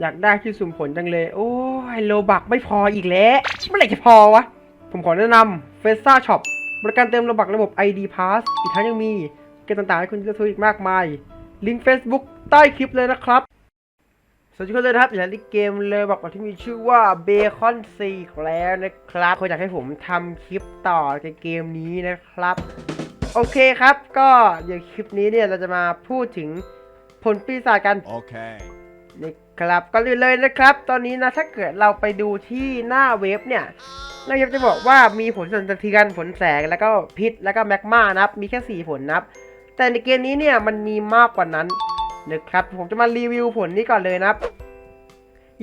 อยากได้ที่สุ่มผลจังเลย โอ้ยโลบักไม่พออีกแล้วเมื่อไหร่จะพอวะ ผมขอแนะนำเฟซ่าช็อปบริการเติมโลบักระบบ ID Pass อีกทั้งยังมีเกมต่างๆ ให้คุณเลือกซื้ออีกมากมาย ลิงก์ Facebook ใต้คลิปเลยนะครับ สวัสดีทุกคนเลยนะครับอย่างที่เกมเลยบอกว่าที่มีชื่อว่า Bacon 4แล้วนะครับเขาอยากให้ผมทำคลิปต่อในเกมนี้นะครับ โอเคครับ ก็เดี๋ยวคลิปนี้เนี่ยเราจะมาพูดถึงผลปีศาจกัน Okay. นะค ครับก็เลยเลยนะครับ ตอนนี้นะถ้าเกิดเราไปดูที่หน้าเว็บเนี่ยหน้าเว็บจะบอกว่ามีผลสั่นสะเทือนผลแสงแล้วก็พิษแล้วก็แมกมานะครับ มีแค่ 4 ผลนะครับ แต่ในเกมนี้เนี่ยมันมีมากกว่านั้นนะครับ ผมจะมารีวิวผลนี้ก่อนเลยนะครับ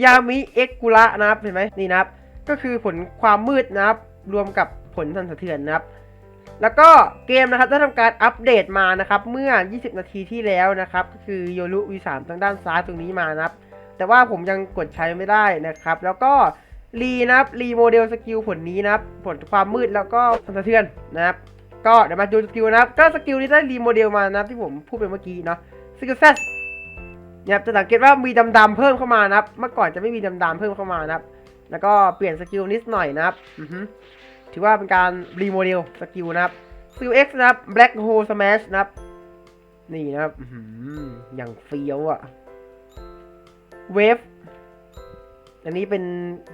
ยามิเอ็กกุระนะครับเห็นไหมนี่นะครับ ก็คือผลความมืดนะครับ รวมกับผลสั่นสะเทือนนะครับ แล้วก็เกมนะครับได้ทำการอัปเดตมานะครับ เมื่อ 20 นาทีที่แล้วนะครับ ก็คือโยรุ V3 ทางด้านซ้ายตรงนี้มานะครับ แต่ว่าผมยังกดใช้ไม่ได้นะครับ แล้วก็รีนะครับรีโมเดลสกิลผลนี้นะครับ ผลความมืดแล้วก็สั่นสะเทือนนะครับ ก็เดี๋ยวมาดูสกิลนะครับ ก็สกิลนี้ได้รีโมเดลมานะครับที่ผมพูดไปเมื่อกี้เนาะสกิลเซสเนี่ยจะสังเกตว่ามีดำๆเพิ่มเข้ามานะครับ เมื่อก่อนจะไม่มีดำๆเพิ่มเข้ามานะครับ แล้วก็เปลี่ยนสกิลนิดหน่อยนะครับอือฮึถือว่าเป็นการรีโมเดลสกิลนะครับสกิล X นะครับ Black Hole Smash นะครับ นี่นะครับอื้อหืออย่างเฟี้ยวอะ เวฟอันนี้เป็น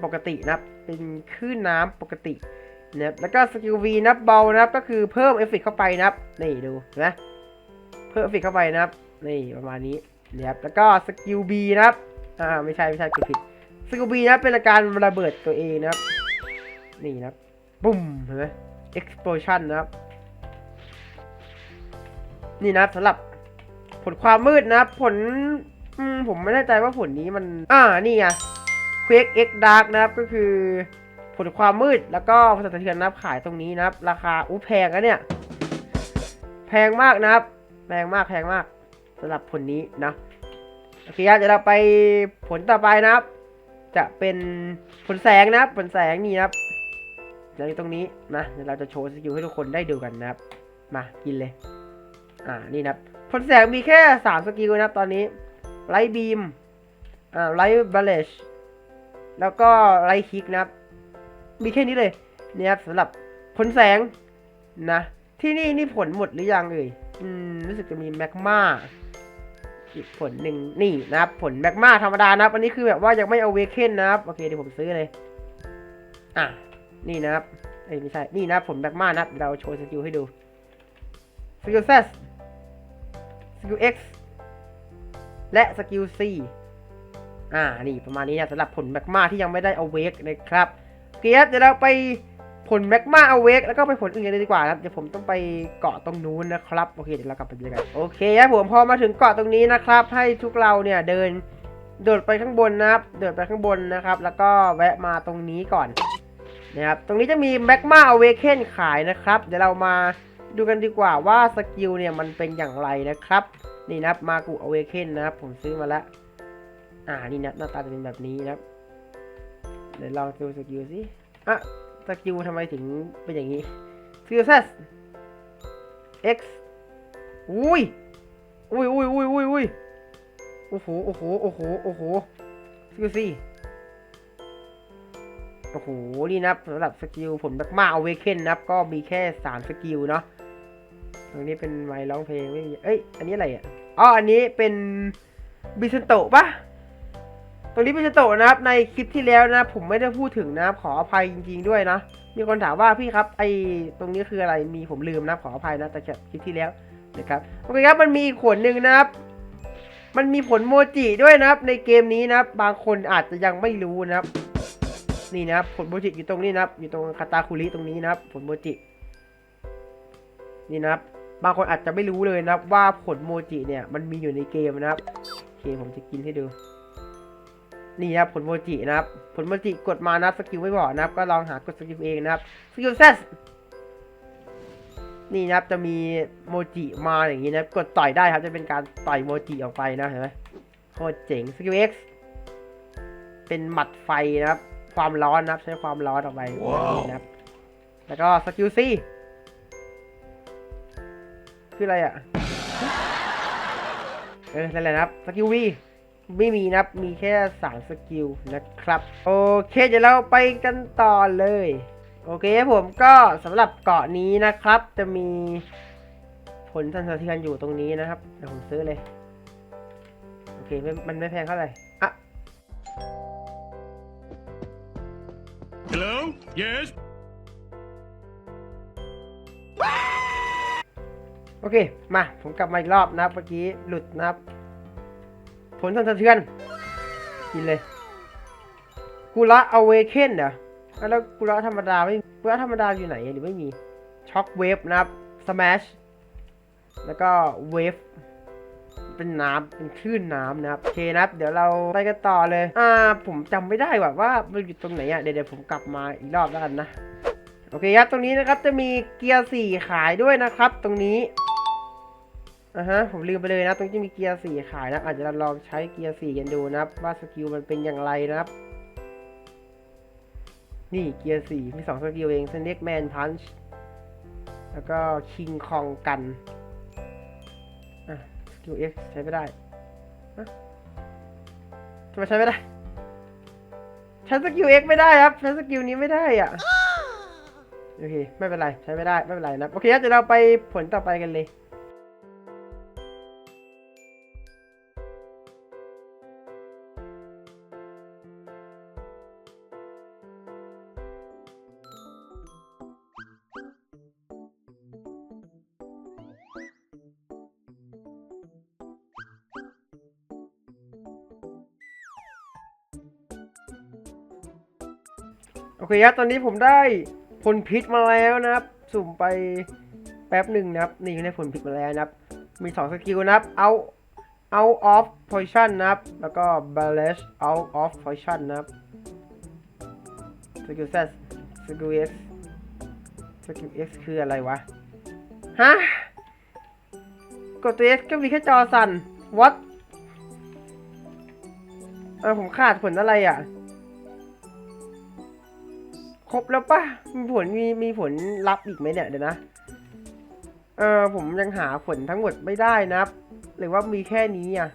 ปกตินะเป็นคลื่นน้ำปกตินะแล้วก็สกิล V นับเบานะก็คือเพิ่มเอฟเฟกต์เข้าไปนะนี่ดูเห็นไหมเพิ่มเอฟเฟกต์เข้าไปนะนี่ประมาณนี้นะครับแล้วก็สกิล B นะครับอ่าไม่ใช่ไม่ใช่กดผิดสกิล B นะเป็นอาการระเบิดตัวเองนะครับ นี่นะบปุ้มเห็นไหม explosion นะครับนี่นะสำหรับผลความมืดนะผล อืมผมไม่แน่ใจว่าผลนี้มัน อ่า นี่ไง Quake X Dark นะครับ ก็คือ ผลความมืดแล้วก็ภาษาเทือนนะครับขายตรงนี้นะครับ ราคาอู้แพงนะเนี่ย แพงมากนะครับ แพงมากแพงมากสำหรับผลนี้นะ โอเคครับเดี๋ยวเราไปผลต่อไปนะครับ จะเป็นผลแสงนะครับ ผลแสงนี่นะครับเดี๋ยวตรงนี้นะเดี๋ยวเราจะโชว์สกิลให้ทุกคนได้ดูกันนะครับ มากินเลย อ่า นี่นะครับผลแสงมีแค่สามสกิลนะครับตอนนี้ ไลท์บีมอ่าไลท์บัลเลชแล้วก็ไลท์คิกนะครับ มีแค่นี้เลยเนี่ยครับสำหรับผลแสงนะ ที่นี่นี่ผลหมดหรือยังเอ่ยอืมรู้สึกจะมีแมกมาอีกผลหนึ่งนี่นะครับ ผลแมกมาธรรมดานะครับ อันนี้คือแบบว่ายังไม่เอาเวเคนนะครับ โอเคเดี๋ยวผมซื้อเลย อะ นี่นะครับเอ้ยไม่ใช่ นี่นะผลแมกมานะครับเราโชว์สกิลให้ดูสกิลเซสสกิล X และสกิล C อ่า นี่ประมาณนี้นะสำหรับผลแมกมาที่ยังไม่ได้เอาเวกนะครับโอเคครับเดี๋ยวเราไปผลแมกมาเอาเวกแล้วก็ไปผลอื่นกันเลยดีกว่านะครับเดี๋ยวผมต้องไปเกาะตรงนู้นนะครับ โอเคเดี๋ยวเรากลับไปดูกันโอเคครับผมพอมาถึงเกาะตรงนี้นะครับ ให้ทุกเราเนี่ยเดินโดดไปข้างบนนะครับโดดไปข้างบนนะครับ แล้วก็แวะมาตรงนี้ก่อนนะครับตรงนี้จะมีแมกมาเอาเวกเคนขายนะครับ เดี๋ยวเรามาดูกันดีกว่าว่าสกิลเนี่ยมันเป็นอย่างไรนะครับ นี่นะครับมากุอเวเคนนะครับ ผมซื้อมาแล้วอ่านี่นะหน้าตาจะเป็นแบบนี้นะครับ เดี๋ยวลองดูสกิลสิอะสกิลทำไมถึงเป็นอย่างนี้สกิลเซส X อุ้ยอุ้ยอุ้ยอุ้ยอุ้ยอุ้ยโอ้โหโอ้โหโอ้โหโอ้โหสกิลสี่โอ้โหนี่นับสำหรับสกิลผมแบบมาเอาเวเคนนะครับ ก็มีแค่สามสกิลเนาะ รงนี้เป็นไมค์ร้องเพลงไม่มี เอ้ย อันนี้อะไรอะ อ๋อ อันนี้เป็นบิสโตะปะตรงนี้บิสโตะนะครับ ในคลิปที่แล้วนะ ผมไม่ได้พูดถึงนะขออภัยจริง ๆ ด้วยนะ มีคนถามว่าพี่ครับ ไอตรงนี้คืออะไร มีผมลืมนะขออภัยนะแต่คลิปที่แล้วนะครับ โอเคครับ มันมีผลหนึ่งนะครับ มันมีผลโมจิด้วยนะครับ ในเกมนี้นะครับ บางคนอาจจะยังไม่รู้นะครับ นี่นะครับ ผลโมจิอยู่ตรงนี้นะครับ อยู่ตรงคาตาคุริตรงนี้นะครับ ผลโมจินี่นะครับ บางคนอาจจะไม่รู้เลยนะครับว่าผลโมจิเนี่ยมันมีอยู่ในเกมนะครับโอเคผมจะกินให้ดู นี่นะครับผลโมจินะครับ ผลโมจิกดมานะสกิลไม่บอกนะครับ ก็ลองหากดสกิลเองนะครับสกิลเซสนี่นะครับจะมีโมจิมาอย่างนี้นะครับกดต่อยได้ครับจะเป็นการต่อยโมจิออกไปนะเห็นไหมโคตรเจ๋งสกิล X เป็นหมัดไฟนะครับ ความร้อนนะครับ ใช้ความร้อนออกไปนะครับ แล้วก็สกิล C คืออะไรอะ เออนั่นแหละนะครับ สกิลวีไม่มีนะครับ มีแค่สามสกิลนะครับ โอเค เดี๋ยวเราไปกันต่อเลย โอเคผมก็สำหรับเกาะนี้นะครับ จะมีผลสันสะเทือนอยู่ตรงนี้นะครับ เดี๋ยวผมซื้อเลย โอเคม,มันไม่แพงเท่าไหร่อะ Hello? Yes? เค มา ผมกลับมาอีกรอบนะครับ เมื่อกี้หลุดนะครับ ผลสั่นสะเทือน กินเลย กุระเอาเวเคนเหรออะแล้วกุระธรรมดาไม่กุระธรรมดาอยู่ไหนหรือไม่มี ช็อคเวฟนะครับสแมชแล้วก็เวฟ เป็นน้ำเป็นคลื่นน้ำนะครับ โอเคนะครับ เดี๋ยวเราไปกันต่อเลย อ่า ผมจำไม่ได้ว่าว่ามันอยู่ตรงไหนอะ เดี๋ยวเดี๋ยวผมกลับมาอีกรอบแล้วกันนะโอเคครับ ตรงนี้นะครับจะมีเกียร์สี่ขายด้วยนะครับ ตรงนี้ อ่าฮะผมลืมไปเลยนะตรงนี้จะมีเกียร์สี่ขายนะอาจจะลองใช้เกียร์สี่กันดูนะครับว่าสกิลมันเป็นอย่างไรนะครับนี่เกียร์สี่มีสองสกิลเอง Snake Man Punch แล้วก็ King Kong กันอะสกิล X ใช้ไม่ได้ฮะทำไมใช้ไม่ได้ใช้สกิล X ไม่ได้ครับใช้สกิลนี้ไม่ได้อะโอเคไม่เป็นไรใช้ไม่ได้ไม่เป็นไรนะโอเคครับเดี๋ยวเราไปผลต่อไปกันเลย โอเคครับตอนนี้ผมได้ผลพิษมาแล้วนะครับ สุ่มไปแป๊บหนึ่งนะครับ นี่ได้ผลพิษมาแล้วนะครับ มีสองสกิลนะครับ out out of poison นะครับ แล้วก็ balance out of poison นะครับสกิล Z สกิล X สกิล X คืออะไรวะ ฮะ กดตัว X ก็มีแค่จอสั่น what เออผมขาดผลอะไรอะ รบแล้วปะมีผลมีมีผลลับอีกไหมเนี่ยเดี๋ยวนะ เออผมยังหาผลทั้งหมดไม่ได้นะหรือว่ามีแค่นี้อะ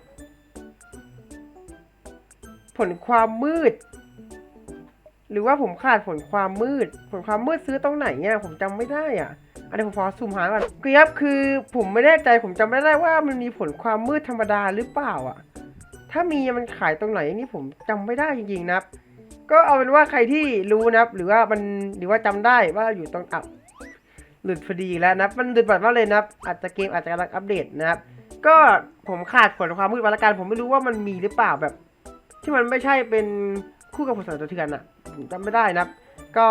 ผลความมืด หรือว่าผมขาดผลความมืด ผลความมืดซื้อตรงไหนเนี่ยผมจำไม่ได้อะอันนี้ผมขอซูมหาก่อนครับคือผมไม่แน่ใจผมจำไม่ได้ว่ามันมีผลความมืดธรรมดาหรือเปล่าอะ ถ้ามีมันขายตรงไหนนี่ผมจำไม่ได้จริงๆนะครับ ก็เอาเป็นว่าใครที่รู้นะครับ หรือว่ามันหรือว่าจำได้ว่าอยู่ตรงอับหลุดพอดีแล้วนะมันหลุดบ่อยมากเลยนะครับอาจจะเกมอาจจะกำลังอัปเดตนะครับ ก็ผมขาดผลความมืดมาละกันผมไม่รู้ว่ามันมีหรือเปล่าแบบ ที่มันไม่ใช่เป็นคู่กับผลสันสะเทือนอะผมจำไม่ได้นะครับ ก็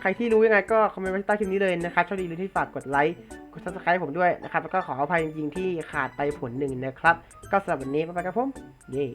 ใครที่รู้ยังไงก็คอมเมนต์ไว้ใต้คลิปนี้เลยนะครับชอบดีหรือที่ฝากกดไลค์กดซับสไครต์ผมด้วยนะครับแล้วก็ขออภัยจริงๆที่ขาดไปผลหนึ่งนะครับ ก็สำหรับวันนี้บ๊ายบายครับผมเย้